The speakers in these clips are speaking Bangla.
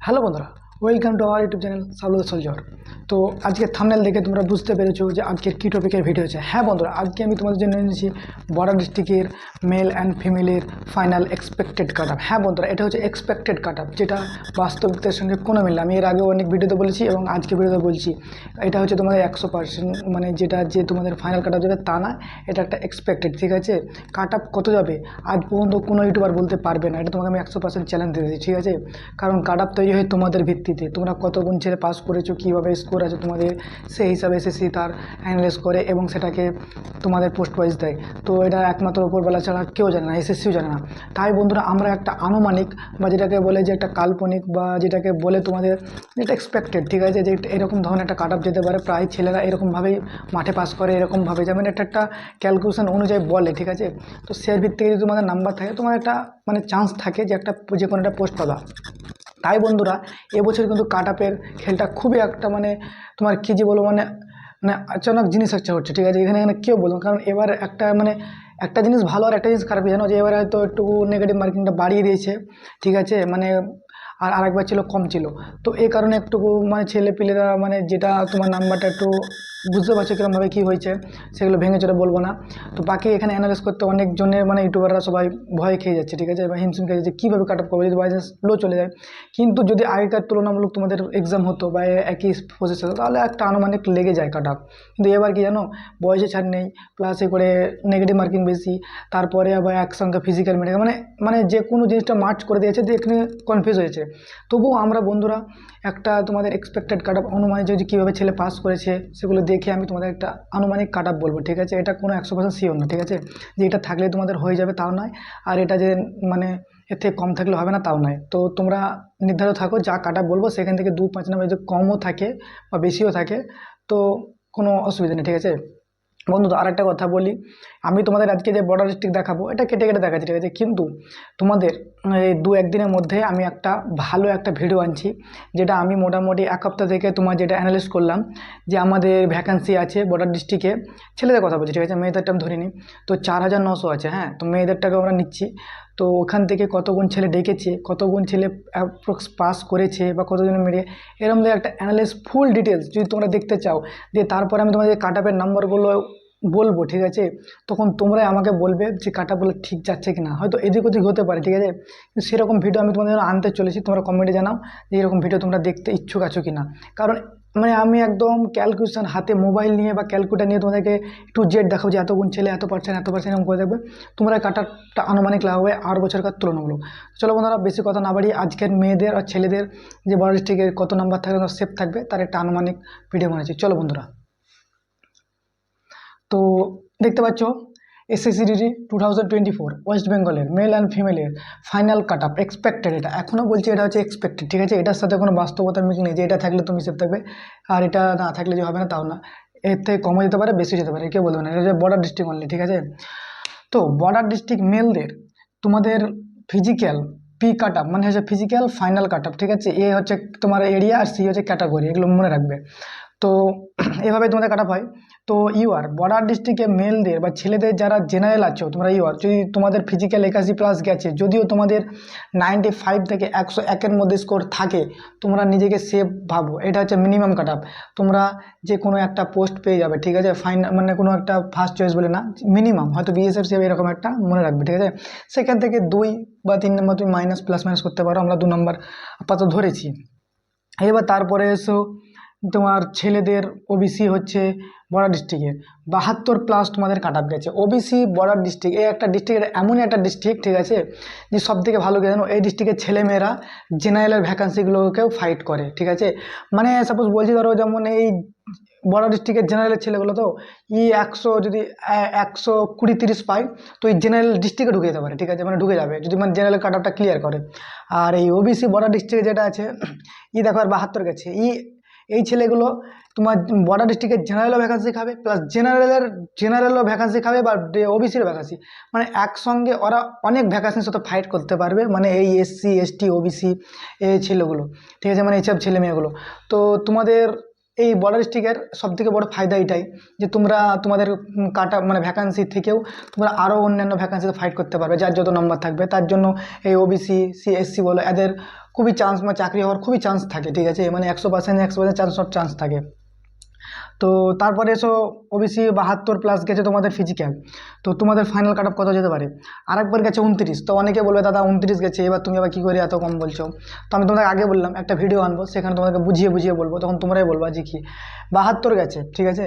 হ্যালো বন্ধুরা welcome to our YouTube channel সাবলুদ soldier তো আজকে থামনেল দেখে তোমরা বুঝতে পেরেছ যে আজকের কী টপিকের ভিডিও হচ্ছে হ্যাঁ বন্ধুরা, আজকে আমি তোমাদের জন্য এনেছি বর্ডার ডিস্ট্রিক্টের মেল অ্যান্ড ফিমেলের ফাইনাল এক্সপেক্টেড কাট আপ হ্যাঁ বন্ধুরা, এটা হচ্ছে এক্সপেক্টেড কাট আপ যেটা বাস্তবিকতার সঙ্গে কোনো মিল। আমি এর আগে অনেক ভিডিওতে বলেছি এবং আজকে ভিডিওতে বলছি। এটা হচ্ছে তোমাদের একশো পার্সেন্ট মানে যেটা যে তোমাদের ফাইনাল কাট আপ যাবে তা না, এটা একটা এক্সপেক্টেড ঠিক আছে? কাট আপ কত যাবে? আজ পর্যন্ত কোনো ইউটিউবার বলতে পারবে না। এটা তোমাকে আমি একশো পার্সেন্ট চ্যালেঞ্জ দিয়ে দিচ্ছি ঠিক আছে? কারণ কাট আপ তৈরি হয় তোমাদের ভিত্তিতে তোমরা কত গুণ ছেলে পাস করেছ, কীভাবে স্কোর আছে তোমাদের, সেই হিসাবে এসএসসি তার অ্যানালাইজ করে এবং সেটাকে তোমাদের পোস্ট ওয়াইজ দেয়। তো এটা একমাত্র ওপরবেলা ছাড়া কেউ জানে না এসএসসিও জানে না। তাই বন্ধুরা, আমরা একটা আনুমানিক বা যেটাকে বলে যে একটা কাল্পনিক বা যেটাকে বলে তোমাদের যেটা এক্সপেক্টেড ঠিক আছে? যে এরকম ধরনের একটা কাট যেতে পারে, প্রায় ছেলেরা এরকমভাবেই মাঠে পাস করে, এরকমভাবে। যেমন একটা একটা ক্যালকুলেশন অনুযায়ী বলে, ঠিক আছে? তো সে ভিত্তিকে যদি তোমাদের নাম্বার থাকে, তোমার একটা মানে চান্স থাকে যে একটা যে কোনো একটা পোস্ট পাবা। তাই বন্ধুরা, এবছর কিন্তু কাট আপের খেলটা খুবই একটা মানে তোমার কী যে বলব মানে মানে আচানক জিনিস একটা হচ্ছে, ঠিক আছে? এখানে এখানে কেউ বলব কারণ এবার একটা মানে একটা জিনিস ভালো আর একটা জিনিস খারাপ জানো যে এবার হয়তো একটু নেগেটিভ মার্কিংটা বাড়িয়ে দিয়েছে, ঠিক আছে? মানে আর আরেকবার ছিল, কম ছিল। তো এই কারণে একটু মানে ছেলে পিলেরা মানে যেটা তোমার নাম্বারটা একটু বুঝতে পারছ কীরকমভাবে কী হয়েছে, সেগুলো ভেঙে চড়ে বলব না। তো বাকি এখানে অ্যানালাইজ করতে অনেকজনের মানে ইউটিউবাররা সবাই ভয় খেয়ে যাচ্ছে, ঠিক আছে? বা হিমশিম খেয়ে যাচ্ছে কীভাবে কাট আপ করবে, যদি বাই চান্স লো চলে যায়। কিন্তু যদি আগেকার তুলনামূলক তোমাদের এক্সাম হতো বা একই প্রসেস হতো, তাহলে একটা আনুমানিক লেগে যায় কাট আপ কিন্তু এবার কি জানো? বয়সে ছাড় নেই প্লাস করে নেগেটিভ মার্কিং বেশি, তারপরে আবার একসঙ্গে ফিজিক্যাল মেডিকেল মানে মানে যে কোনো জিনিসটা মার্চ করে দিয়েছে, যে এখানে কনফিউজ হয়েছে। তবুও আমরা বন্ধুরা একটা তোমাদের এক্সপেক্টেড কাট আপ অনুমানিক যদি কীভাবে ছেলে পাস করেছে, সেগুলো দেখে আমি তোমাদের একটা আনুমানিক কাট বলব, ঠিক আছে? এটা কোনো একশো পার্সেন্ট শিওর না, ঠিক আছে? যে এটা থাকলে তোমাদের হয়ে যাবে তাও নয়, আর এটা যে মানে এর থেকে কম থাকলে হবে না তাও নয়। তো তোমরা নির্ধারিত থাকো, যা কাট বলব, সেখান থেকে দু পাঁচ নাম্বার যদি কমও থাকে বা বেশিও থাকে, তো কোনো অসুবিধা নেই, ঠিক আছে? বন্ধু আর একটা কথা বলি, আমি তোমাদের আজকে যে বর্ডার ডিস্ট্রিক্ট দেখাবো, এটা কেটে কেটে দেখাচ্ছি, ঠিক আছে? কিন্তু তোমাদের দু একদিনের মধ্যে আমি একটা ভালো একটা ভিডিও আনছি, যেটা আমি মোটামুটি এক সপ্তাহ থেকে তোমার যেটা অ্যানালিস করলাম যে আমাদের ভ্যাকান্সি আছে বর্ডার ডিস্ট্রিক্টে ছেলেদের কথা বলছি, ঠিক আছে? মেয়েদেরটা আমি ধরিনি। তো চার হাজার নশো আছে হ্যাঁ? তো মেয়েদেরটাকে আমরা নিচ্ছি। তো ওখান থেকে কতগুণ ছেলে ডেকেছে, কতগুণ ছেলে অ্যাপ্রক্স পাস করেছে বা কতজনের মেরে এরকম একটা অ্যানালাইস ফুল ডিটেলস যদি তোমরা দেখতে চাও। দিয়ে তারপরে আমি তোমাদের কাট আপের নাম্বারগুলো বলব, ঠিক আছে? তখন তোমরাই আমাকে বলবে যে কাটা বলে ঠিক যাচ্ছে কি না হয়তো এদিক ওদিক হতে পারে, ঠিক আছে? কিন্তু সেরকম ভিডিও আমি তোমাদের আনতে চলেছি, তোমরা কমেন্টে জানাও যে এরকম ভিডিও তোমরা দেখতে ইচ্ছুক আছো কি না কারণ মানে আমি একদম ক্যালকুলেশন হাতে মোবাইল নিয়ে বা ক্যালকুলেটার নিয়ে তোমাদেরকে একটু জেড দেখাবো যে এত গুণ ছেলে, এত পার্সেন্ট এত পার্সেন্ট এরকম করে দেখবে। তোমরা কাটারটা আনুমানিক লাভ লাগাবে আর বছরকার তুলনামূলক। চলো বন্ধুরা, বেশি কথা না বাড়িয়ে আজকের মেয়েদের আর ছেলেদের যে বড় ডিস্ট্রিক্টের কত নাম্বার থাকবে সেফ থাকবে, তার একটা আনুমানিক ভিডিও বানাচ্ছি চলো বন্ধুরা। তো দেখতে পাচ্ছ SSC DD two thousand twenty four West বেঙ্গলের মেল অ্যান্ড ফিমেলের ফাইনাল কাট আপ এক্সপেক্টেড এটা। এখনও বলছি এটা হচ্ছে এক্সপেক্টেড ঠিক আছে? এটার সাথে কোনো বাস্তবতার মিল নেই যে এটা থাকলে তুমি সেফ থাকবে, আর এটা না থাকলে যে হবে না, তাও না। এর থেকে কমও যেতে পারে বেশি যেতে পারে, কেউ বলবে না। এটা হচ্ছে বর্ডার ডিস্ট্রিক্ট অনলি ঠিক আছে? তো বর্ডার ডিস্ট্রিক্ট মেলদের তোমাদের ফিজিক্যাল পি কাট আপ মানে হচ্ছে ফিজিক্যাল ফাইনাল কাট আপ ঠিক আছে? এ হচ্ছে তোমার এরিয়া আর সি হচ্ছে ক্যাটাগরি এগুলো মনে রাখবে। তো এভাবে তোমাদের কাট হয় তো ইউআর বর্ডার ডিস্ট্রিক্টে মেলদের বা ছেলেদের যারা জেনারেল আছো, তোমরা ইউআর যদি তোমাদের ফিজিক্যাল একাশি প্লাস গেছে, যদিও তোমাদের নাইনটি ফাইভ থেকে একশো একের মধ্যে স্কোর থাকে, তোমরা নিজেকে সেফ ভাবো। এটা হচ্ছে মিনিমাম কাট তোমরা যে কোনো একটা পোস্ট পেয়ে যাবে, ঠিক আছে? ফাইন মানে কোনো একটা ফার্স্ট চয়েস বলে না মিনিমাম হয়তো বিএসএফ সেভ এরকম একটা মনে রাখবে, ঠিক আছে? সেখান থেকে দুই বা তিন নম্বর তুমি মাইনাস প্লাস মাইনাস করতে পারো, আমরা দু নম্বর আপাতত ধরেছি। এবার তারপরে এসো তোমার ছেলেদের ওবিসি হচ্ছে বর্ডার ডিস্ট্রিক্টের বাহাত্তর প্লাস তোমাদের কাট আপ গেছে ওবিসি বর্ডার ডিস্ট্রিক্ট এই একটা ডিস্ট্রিক্টের এমনই একটা ডিস্ট্রিক্ট ঠিক আছে? যে সব থেকে ভালো জানো এই ডিস্ট্রিক্টের ছেলেমেয়েরা জেনারেলের ভ্যাকান্সিগুলোকেও ফাইট করে, ঠিক আছে? মানে সাপোজ বলছি ধরো যেমন এই বর্ডার ডিস্ট্রিক্টের জেনারেলের ছেলেগুলো তো ই একশো যদি একশো কুড়ি তিরিশ পায়, তো এই জেনারেল ডিস্ট্রিক্টে ঢুকে যেতে পারে, ঠিক আছে? মানে ঢুকে যাবে, যদি মানে জেনারেল কাট ক্লিয়ার করে। আর এই ওবিসি বর্ডার ডিস্ট্রিক্টে যেটা আছে, ই দেখো আর বাহাত্তর গেছে। ই এই ছেলেগুলো তোমার বর্ডার ডিস্ট্রিক্টের জেনারেলও ভ্যাকান্সি খাবে প্লাস জেনারেলের জেনারেলও ভ্যাকান্সি খাবে বা ওবিসির ভ্যাকান্সি মানে একসঙ্গে ওরা অনেক ভ্যাকান্সির সাথে ফাইট করতে পারবে মানে এই এসসি এসটি ওবিসি এই ছেলেগুলো। ঠিক আছে? মানে এইসব ছেলে মেয়েগুলো। তো তোমাদের এই বর্ডার ডিস্ট্রিক্টের সবথেকে বড় ফায়দা এটাই যে তোমরা, তোমাদের কাটা মানে ভ্যাকান্সি থেকেও তোমরা আরও অন্যান্য ভ্যাকান্সিতে ফাইট করতে পারবে, যার যত নম্বর থাকবে। তার জন্য এই ওবিসি সি এসসি বলো, এদের খুবই চান্স মানে চাকরি হওয়ার খুবই চান্স থাকে, ঠিক আছে? মানে একশো পার্সেন্ট একশো পার্সেন্ট চান্স চান্স থাকে। তো তারপরে এসো ওবিসি বাহাত্তর প্লাস গেছে তোমাদের ফিজিক্যাল তো তোমাদের ফাইনাল কাট অফ কত যেতে পারে? আরেকবার গেছে উনত্রিশ। তো অনেকে বলবে, দাদা, উনত্রিশ গেছে, এবার তুমি আবার কী করে এত কম বলছো? তো আমি তোমাদের আগে বললাম, একটা ভিডিও আনব, সেখানে তোমাদেরকে বুঝিয়ে বুঝিয়ে বলব, তখন তোমরাই বলবা যে কি। বাহাত্তর গেছে, ঠিক আছে?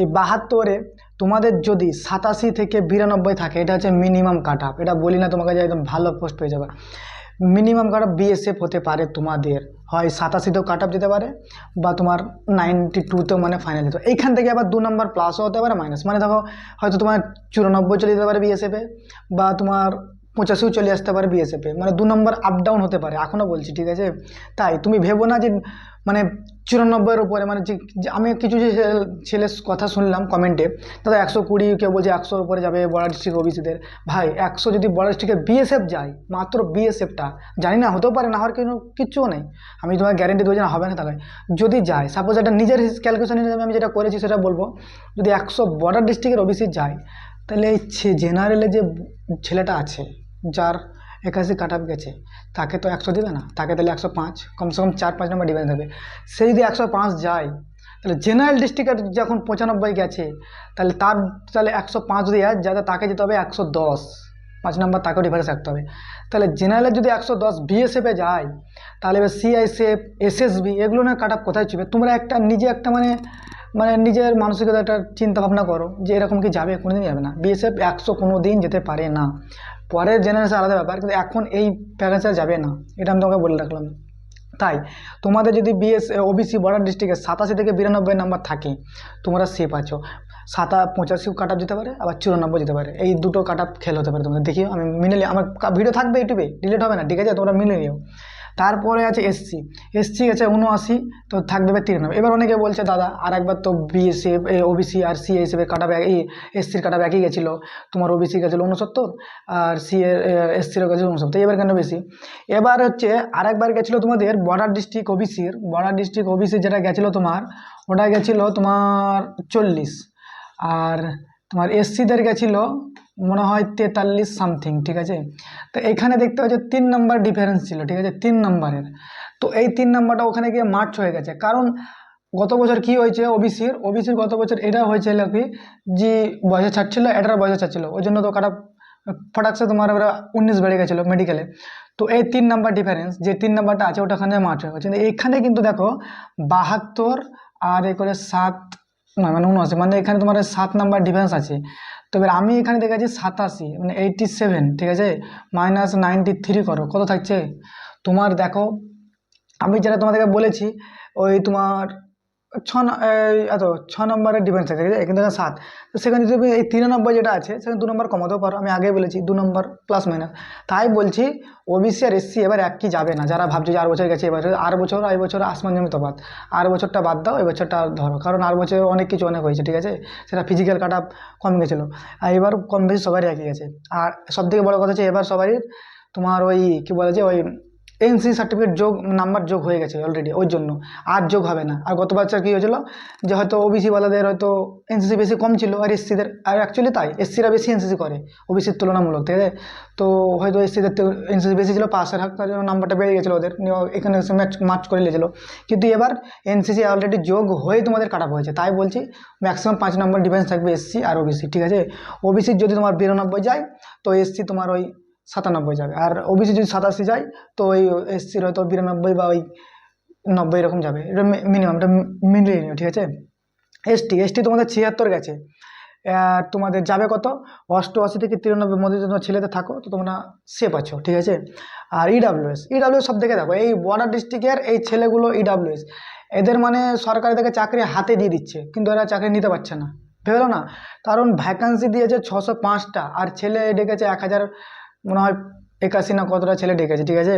এই বাহাত্তরে তোমাদের যদি সাতাশি থেকে বিরানব্বই থাকে, এটা হচ্ছে মিনিমাম কাট এটা বলি না, তোমাকে যে একদম ভালো পোস্ট হয়ে যাবে। মিনিমাম কাটা বিএসএফ হতে পারে তোমাদের। হয় সাতাশিতেও কাট আপ যেতে পারে বা তোমার নাইনটি টুতেও মানে ফাইনাল যেত এইখান থেকে আবার দু নম্বর প্লাসও হতে পারে মাইনাস মানে দেখো হয়তো তোমার চুরানব্বই চলে যেতে পারে বিএসএফে বা তোমার পঁচাশিও চলে আসতে পারে বিএসএফে মানে দু নম্বর আপ ডাউন হতে পারে, এখনও বলছি, ঠিক আছে? তাই, তুমি ভেবো না যে মানে চুরানব্বইয়ের উপরে মানে যে আমি কিছু যে ছেলের কথা শুনলাম কমেন্টে দাদা একশো কুড়ি কেউ বলছে একশোর উপরে যাবে বড় ডিস্ট্রিক্ট ওবিসিদের ভাই, একশো যদি বড় ডিস্ট্রিক্টে বিএসএফ যায়, মাত্র বিএসএফটা জানি না, হতেও পারে, না হওয়ার কোনো কিচ্ছুও নেই। আমি তোমার গ্যারেন্টি দেবো যে হবে না তাহলে। যদি যায় সাপোজ একটা নিজের ক্যালকুলেশন হিসেবে আমি যেটা করেছি সেটা বলব, যদি একশো বর্ডার ডিস্ট্রিক্টের ওবিসি যায় তাহলে এই জেনারেলে যে ছেলেটা আছে, যার একাশি কাট আপ গেছে, তাকে তো একশো দেবে না, তাকে তাহলে একশো পাঁচ, কমসে কম চার, পাঁচ নম্বর ডিভাইন দেবে সে যদি একশো পাঁচ যায়, তাহলে জেনারেল ডিস্ট্রিক্টের যখন পঁচানব্বই গেছে, তাহলে তার, তাহলে একশো পাঁচ যদি যায় তাকে যেতে হবে একশো দশ। পাঁচ নম্বর তাকেও ডিফারেন্স রাখতে হবে। তাহলে জেনারেলে যদি একশো দশ বিএসএফে যায়, তাহলে এবার সিআইসিএফ এসএসবি এগুলো না কাট আপ কোথায় চুবে তোমরা একটা নিজে একটা মানে মানে নিজের মানসিকতা একটা চিন্তা ভাবনা করো যে এরকম কি যাবে? কোনোদিন যাবে না। বিএসএফ একশো কোনো দিন যেতে পারে না। পরের জেনারেশন আলাদা ব্যাপার, কিন্তু এখন এই প্যাকেজটা যাবে না। এটা আমি তোমাকে বলে রাখলাম। তাই, তোমাদের যদি বিএস ওবিসি বর্ডার ডিস্ট্রিক্টে সাতাশি থেকে বিরানব্বই নাম্বার থাকে, তোমরা সেফ আছো সাতা পঁচাশি কাট যেতে পারে, আবার চুরানব্বই যেতে পারে। এই দুটো কাট খেল হতে পারে তোমাদের। দেখিও, আমি মিলে নিই। আমার ভিডিও থাকবে ইউটিউবে ডিলিট হবে না, ঠিক আছে? তোমরা মিলে নিও। তারপরে আছে এসসি এসসি আছে উনআশি তো থাকবে তিরানব্বই। এবার অনেকে বলছে, দাদা আর একবার তো বিএসএফ ওবিসি আর সি এ হিসেবে কাটা ব্যাগ এই এসসির কাটা ব্যাগই গেছিল। তোমার ওবিসি গেছিল উনসত্তর আর সি এর এসসিরও গেছিল উনসত্তর এবার কেন বেশি? এবার হচ্ছে আরেকবার গেছিল তোমাদের বর্ডার ডিস্ট্রিক্ট ওবিসির বর্ডার ডিস্ট্রিক্ট ওবিসি যেটা গেছিল তোমার, ওটা গেছিল তোমার চল্লিশ। আর তোমার এসসিদের গেছিল, মনে হয় তেতাল্লিশ সামথিং ঠিক আছে? তো এখানে দেখতে পাচ্ছ তিন নম্বর ডিফারেন্স ছিল, ঠিক আছে? তিন নম্বরের তো এই তিন নম্বরটা ওখানে গিয়ে মার্চ হয়ে গেছে। কারণ গত বছর কি হয়েছে ওবিসির ওবিসির গত বছর এটা হয়েছিল কি, যে বয়সে ছাড়ছিল, এটার বয়সে ছাড়ছিল। ওই জন্য তো কাটা ফটাকসে তোমার ওরা উনিশ বেড়ে গেছিল মেডিকেলে তো এই তিন নাম্বার ডিফারেন্স যে তিন নাম্বারটা আছে ওটা ওখানে মার্চ হয়ে গেছে। এখানে কিন্তু দেখো বাহাত্তর আর এ করে সাত নয় মানে উনআশি মানে এখানে তোমার সাত নাম্বার ডিফারেন্স আছে। তবে আমি এখানে দেখেছি সাতাশি মানে এইটটি সেভেন ঠিক আছে? মাইনাস নাইনটি থ্রি করো, কত থাকছে? তোমার দেখো, আমি যেটা তোমাদেরকে বলেছি, ওই তোমার ছ এত ছ নম্বরের ডিফারেন্স আছে, ঠিক আছে? কিন্তু এখানে সাত। তো সেখানে যদি তুমি এই তিরানব্বই যেটা আছে, সেখানে দু নম্বর কমাতেও পারো। আমি আগে বলেছি, দু নম্বর প্লাস মাইনাস তাই বলছি ওবিসি আর এসসি এবার একই যাবে না। যারা ভাবছে যে আর বছর গেছে, এবার আর বছর আর বছর আসমান জমি তফাৎ। আর বছরটা বাদ দাও এবছরটা বছরটা ধরো। কারণ আর বছর অনেক কিছু অনেক হয়েছে, ঠিক আছে? সেটা ফিজিক্যাল কাট আপ কম গেছিল। আর এবার কম বেশি সবারই একই গেছে। আর সবথেকে বড় কথা হচ্ছে, এবার সবারই তোমার ওই, কী বলে যে ওই এনসি সার্টিফিকেট যোগ নাম্বার যোগ হয়ে গেছে অলরেডি ওই জন্য। আর যোগ হবে না। আর গত বছর কী হয়েছিল? যে হয়তো ওবিসি ওয়ালাদের হয়তো এনসিসি বেশি কম ছিল, আর এসসিদের আর অ্যাকচুয়ালি তাই এসসিরা বেশি এনসিসি করে ওবিসির তুলনামূলক, ঠিক আছে? তো হয়তো এসসিদের এনসিসি বেশি ছিল পাশের হাক তার জন্য নাম্বারটা বেড়ে গেছিল ওদের এখানে ম্যাচ মার্চ করে নিয়েছিল। কিন্তু এবার এনসিসি অলরেডি যোগ হয়ে তোমাদের কাটা হয়েছে তাই বলছি ম্যাক্সিমাম পাঁচ নম্বর ডিফারেন্স থাকবে এসসি আর ওবিসি ঠিক আছে? ওবিসির যদি তোমার বিরানব্বই যায়, তো এসসি তোমার ওই সাতানব্বই যাবে। আর ওবিসি যদি সাতাশি যায়, তো ওই এসসির হয়তো বিরানব্বই বা ওই নব্বই এরকম যাবে। এটা মিনিমাম এটা মিলিয়ে ঠিক আছে? এসটি এসটি তোমাদের ছিয়াত্তর গেছে। আর তোমাদের যাবে কত? অষ্টআশি থেকে তিরানব্বই মধ্যে তোমরা ছেলেতে থাকো, তো তোমরা সেফ আছো, ঠিক আছে? আর ইডাব্লিউএস ইডাব্লিউএস সব দেখে দেখো, এই বর্ডার ডিস্ট্রিক্টের এই ছেলেগুলো ইডাব্লিউএস এদের মানে সরকার এদেরকে চাকরি হাতে দিয়ে দিচ্ছে, কিন্তু এরা চাকরি নিতে পারছে না। ভেবেলো না, কারণ ভ্যাকান্সি দিয়েছে ছশো পাঁচটা, আর ছেলে ডেকেছে এক হাজার মনে হয় একাশি না কতটা ছেলে ডেকেছে, ঠিক আছে?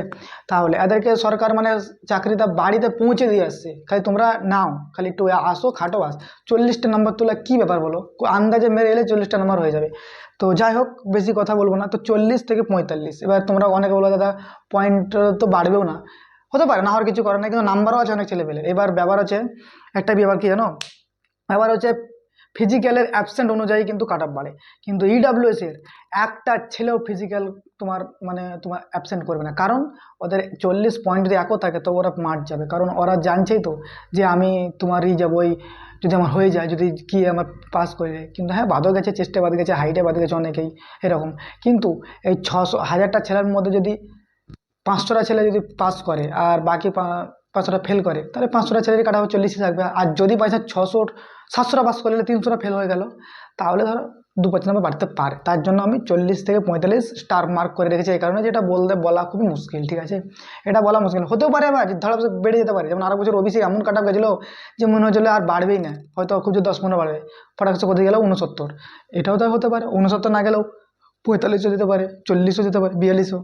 তাহলে এদেরকে সরকার মানে চাকরিটা বাড়িতে পৌঁছে দিয়ে আসছে। খালি তোমরা নাও, খালি একটু আসো, খাটো আস চল্লিশটা নাম্বার তোলা কী ব্যাপার বলো? আন্দাজে মেরে এলে চল্লিশটা নাম্বার হয়ে যাবে। তো যাই হোক, বেশি কথা বলব না। তো চল্লিশ থেকে পঁয়তাল্লিশ। এবার তোমরা অনেকে বলো, দাদা পয়েন্ট তো বাড়বেও না। হতে পারে, না হওয়ার কিছু করার নেই, কিন্তু নাম্বারও আছে অনেক ছেলে পেলে এবার ব্যাপার হচ্ছে, একটা ব্যাপার কি জানো? ব্যাপার হচ্ছে ফিজিক্যালের অ্যাবসেন্ট অনুযায়ী কিন্তু কাট বাড়ে। কিন্তু ইডাব্লিউএস এর একটা ছেলেও ফিজিক্যাল তোমার মানে তোমার অ্যাবসেন্ট করবে না। কারণ ওদের চল্লিশ পয়েন্ট যদি একও থাকে তো ওরা মাঠ যাবে। কারণ ওরা জানছেই তো যে আমি তোমারই যাব ওই যদি আমার হয়ে যায়, যদি কি আমার পাস করে কিন্তু হ্যাঁ বাদও গেছে চেষ্টা বাদ গেছে হাইটে বাদ গেছে অনেকেই, এরকম। কিন্তু এই ছশো, হাজারটা ছেলের মধ্যে যদি পাঁচশোটা ছেলে যদি পাস করে আর বাকি পাঁচশোটা ফেল করে, তাহলে পাঁচশোটা ছেলেরই কাটা চল্লিশে থাকবে। আর যদি পাইছে ছশো সাতশোটা পাস করলে তিনশোটা ফেল হয়ে গেল। তাহলে ধরো দু পাঁচ নম্বর বাড়তে পারে। তার জন্য আমি চল্লিশ থেকে পঁয়তাল্লিশ স্টার মার্ক করে রেখেছি। এই কারণে যেটা বলতে বলা খুবই মুশকিল, ঠিক আছে? এটা বলা মুশকিল। হতেও পারে আবার ধরো বেড়ে যেতে পারে। যেমন আরও বছর ওবিসি এমন কাটা গেছিল যে মনে হচ্ছিল আর বাড়বেই না। হয়তো খুব দশ পনেরো বাড়বে। ফটাক সে কোথায় গেলেও উনসত্তর এটাও তো হতে পারে। উনসত্তর না গেলেও পঁয়তাল্লিশও যেতে পারে, চল্লিশও যেতে পারে, বিয়াল্লিশও।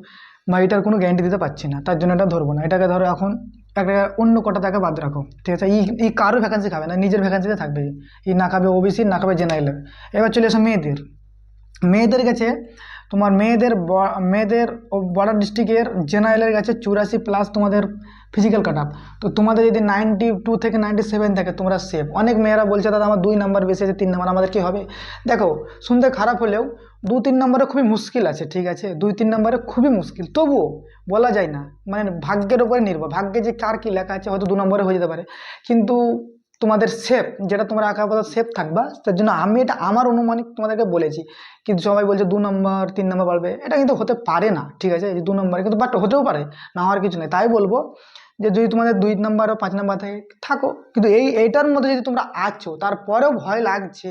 বা এটার কোনো গ্যারান্টি দিতে পারছি না। তার জন্য এটা ধরবো না। এটাকে ধরো এখন একটা অন্য কোটা তাকে বাদ রাখো। ঠিক আছে? ই কারও ভ্যাকান্সি খাবে না, নিজের ভ্যাকান্সিতে থাকবে। ই না খাবে ওবিসি না খাবে জেনারেলের এবার চলে আসো মেয়েদের। মেয়েদের কাছে তোমার মেয়েদের মেয়েদের বর্ডার ডিস্ট্রিক্টের জেনারেলের কাছে চুরাশি প্লাস তোমাদের ফিজিক্যাল কাট তো তোমাদের যদি নাইনটি টু থেকে নাইনটি সেভেন থাকে, তোমরা সেফ অনেক মেয়েরা বলছে, দাদা, আমার দুই নাম্বার বেশি আছে, তিন নাম্বার আমাদের কী হবে? দেখো, শুনতে খারাপ হলেও দু তিন নম্বরে খুবই মুশকিল আছে, ঠিক আছে? দুই তিন নম্বরে খুবই মুশকিল। তবুও বলা যায় না। মানে ভাগ্যের উপরে নির্ভর। ভাগ্যে যে কার কী লেখা আছে, হয়তো দু নম্বরে হয়ে যেতে পারে। কিন্তু তোমাদের সেফ যেটা তোমরা আঁকা পথা সেফ থাকবা তার জন্য আমি এটা আমার অনুমানিক তোমাদেরকে বলেছি। কিন্তু সবাই বলছে দু নম্বর তিন নম্বর বাড়বে। এটা কিন্তু হতে পারে না ঠিক আছে? দু নম্বরে কিন্তু বাট হতেও পারে না হওয়ার কিছু নেই। তাই বলব যে যদি তোমাদের দুই নাম্বার ও পাঁচ নাম্বার থাকে থাকো। কিন্তু এই এইটার মধ্যে যদি তোমরা আছো তারপরেও ভয় লাগছে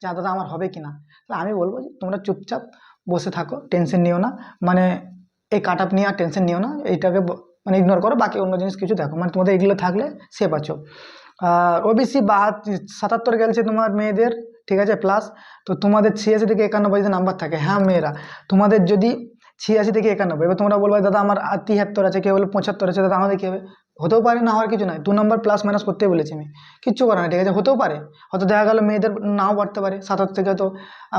যে "আ, দাদা আমার হবে কি না তাহলে আমি বলব যে তোমরা চুপচাপ বসে থাকো টেনশন নিও না। মানে এই কাট আপ নিয়ে আর টেনশন নিও না। এইটাকে মানে ইগনোর করো। বাকি অন্য জিনিস কিছু দেখো। মানে তোমাদের এগুলো থাকলে সেফ আছো। ওবিসি বা সাতাত্তর গেলছে তোমার মেয়েদের, ঠিক আছে প্লাস তো তোমাদের ছিয়াশি থেকে একানব্বই যদি নাম্বার থাকে হ্যাঁ মেয়েরা, তোমাদের যদি ছিয়াশি থেকে একানব্বই, এবার তোমরা বলবে, দাদা, আমার তিয়াত্তর আছে, কেউ বলে পঁচাত্তর আছে, দাদা, আমাদের কী হবে? হতেও পারে, না হওয়ার কিছু নয় দু নম্বর প্লাস মাইনাস করতে বলেছি আমি, কিচ্ছু করে না ঠিক আছে, হতেও পারে, হয়তো দেখা গেলো মেয়েদের নাও বাড়তে পারে, সাতাত্তর থেকে হয়তো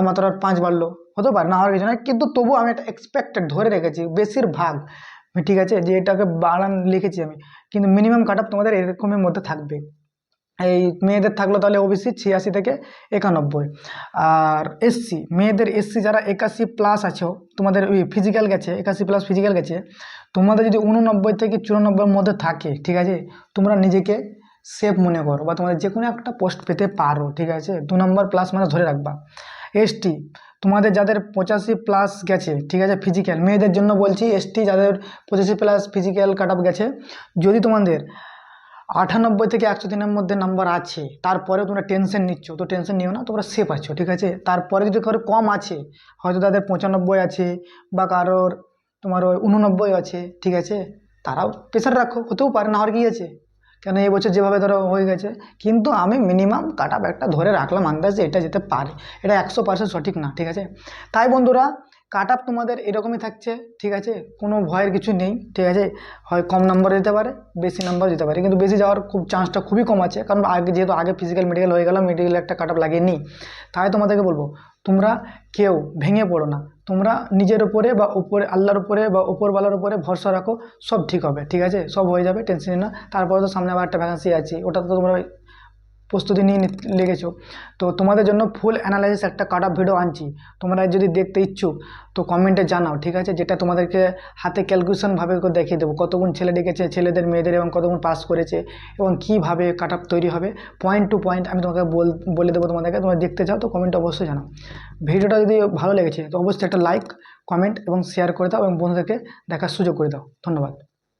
মাত্র আর পাঁচ বাড়লো, হতেও পারে, না হওয়ার কিছু নয় কিন্তু তবু আমি একটা এক্সপেক্টেড ধরে রেখেছি, বেশিরভাগ, ঠিক আছে, যে এটাকে বাড়ান লিখেছি আমি, কিন্তু মিনিমাম কাট তোমাদের এরকমের মধ্যে থাকবে। এই মেয়েদের থাকল তাহলে ওবিসি ছিয়াশি থেকে একানব্বই। আর এসসি মেয়েদের এসসি যারা একাশি প্লাস আছো, তোমাদের ওই ফিজিক্যাল গেছে, একাশি প্লাস ফিজিক্যাল গেছে, তোমাদের যদি উননব্বই থেকে চুরানব্বইয়ের মধ্যে থাকে, ঠিক আছে, তোমরা নিজেকে সেফ মনে করো বা তোমাদের যে কোনো একটা পোস্ট পেতে পারো, ঠিক আছে, দু নম্বর প্লাস মানে ধরে রাখবা। এসটি তোমাদের যাদের পঁচাশি প্লাস গেছে, ঠিক আছে ফিজিক্যাল মেয়েদের জন্য বলছি এসটি যাদের পঁচাশি প্লাস ফিজিক্যাল কাট গেছে, যদি তোমাদের আটানব্বই থেকে একশো দিনের মধ্যে নাম্বার আছে, তারপরেও তোমরা টেনশন নিচ্ছ, তো টেনশন নিও না, তোমরা সেফ আছো, ঠিক আছে? তারপরে যদি কারও কম আছে, হয়তো তাদের পঁচানব্বই আছে বা কারোর তোমার ওই উননব্বই আছে, ঠিক আছে? তারাও প্রেশার রাখো, হতেও পারে, না আর কি আছে? কেন এই বছর যেভাবে ধরো হয়ে গেছে, কিন্তু আমি মিনিমাম কাট একটা ধরে রাখলাম, আন্দাজে এটা যেতে পারে, এটা একশো পার্সেন্ট সঠিক না, ঠিক আছে? তাই বন্ধুরা কাট আপ তোমাদের এরকমই থাকছে, ঠিক আছে? কোনো ভয়ের কিছু নেই, ঠিক আছে? হয় কম নাম্বার দিতে পারে, বেশি নাম্বার দিতে পারে। কিন্তু বেশি যাওয়ার খুব চান্সটা খুবই কম আছে। কারণ আগে যেহেতু আগে ফিজিক্যাল মেডিকেল হয়ে গেল মেডিকেল একটা কাট আপ লাগিয়ে নিই। তাই তোমাদেরকে বলব, তোমরা কেউ ভেঙে পড়ো না। তোমরা নিজের উপরে বা উপরে, আল্লাহর উপরে বা উপরওয়ালার উপরে ভরসা রাখো, সব ঠিক হবে, ঠিক আছে? সব হয়ে যাবে টেনশন না। তারপরে তো সামনে আবার একটা ভ্যাকান্সি আছে ওটা তো তোমরা প্রস্তুতি নিয়ে লেগেছো। তো তোমাদের জন্য ফুল অ্যানালাইসিস একটা কাট আপ ভিডিও আনছি। তোমরা যদি দেখতে ইচ্ছুক, তো কমেন্টে জানাও, ঠিক আছে? যেটা তোমাদেরকে হাতে ক্যালকুলেশনভাবে দেখিয়ে দেবো। কতগুণ ছেলে ডেকেছে, ছেলেদের, মেয়েদের এবং কতগুণ পাস করেছে এবং কীভাবে কাট আপ তৈরি হবে। পয়েন্ট টু পয়েন্ট আমি তোমাকে বলে দেবো তোমাদেরকে। তোমরা দেখতে চাও, তো কমেন্টে অবশ্যই জানাও। ভিডিওটা যদি ভালো লেগেছে, তো অবশ্যই একটা লাইক কমেন্ট এবং শেয়ার করে দাও এবং বন্ধুদেরকে দেখার সুযোগ করে দাও। ধন্যবাদ।